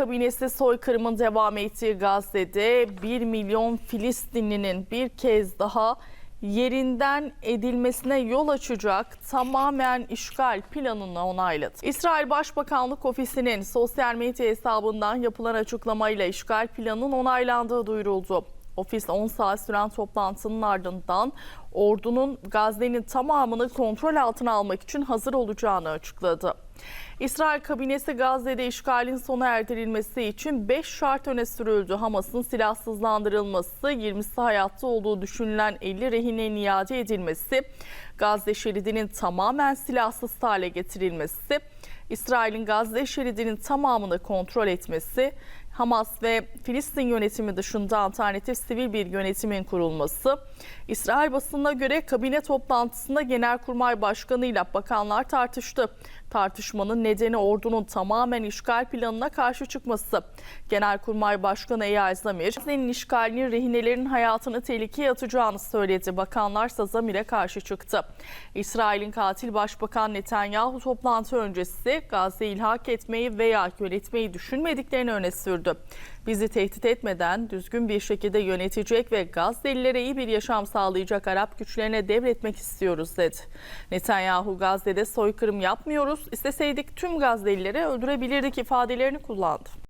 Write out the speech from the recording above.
Kabinesi soykırımın devam ettiği Gazze'de 1 milyon Filistinlinin bir kez daha yerinden edilmesine yol açacak tamamen işgal planını onayladı. İsrail Başbakanlık Ofisi'nin sosyal medya hesabından yapılan açıklamayla işgal planının onaylandığı duyuruldu. Ofis 10 saat süren toplantının ardından ordunun Gazze'nin tamamını kontrol altına almak için hazır olacağını açıkladı. İsrail kabinesi Gazze'de işgalin sona erdirilmesi için 5 şart öne sürüldü. Hamas'ın silahsızlandırılması, 20'si hayatta olduğu düşünülen 50 rehinenin iade edilmesi, Gazze şeridinin tamamen silahsız hale getirilmesi, İsrail'in Gazze şeridinin tamamını kontrol etmesi, Hamas ve Filistin yönetimi dışında alternatif sivil bir yönetimin kurulması, İsrail basınına göre kabine toplantısında Genelkurmay Başkanı ile bakanlar tartıştı. Tartışmanın nedeni ordunun tamamen işgal planına karşı çıkması. Genelkurmay Başkanı Eyal Zamir, Gazze'nin işgalinin rehinelerin hayatını tehlikeye atacağını söyledi. Bakanlarsa Zamir'e karşı çıktı. İsrail'in katil Başbakan Netanyahu toplantı öncesi Gazze'yi ilhak etmeyi veya yönetmeyi düşünmediklerini öne sürdü. Bizi tehdit etmeden düzgün bir şekilde yönetecek ve Gazze'lilere iyi bir yaşam sağlayacak Arap güçlerine devretmek istiyoruz dedi. Netanyahu Gazze'de soykırım yapmıyoruz, isteseydik tüm Gazze'lileri öldürebilirdik ifadelerini kullandı.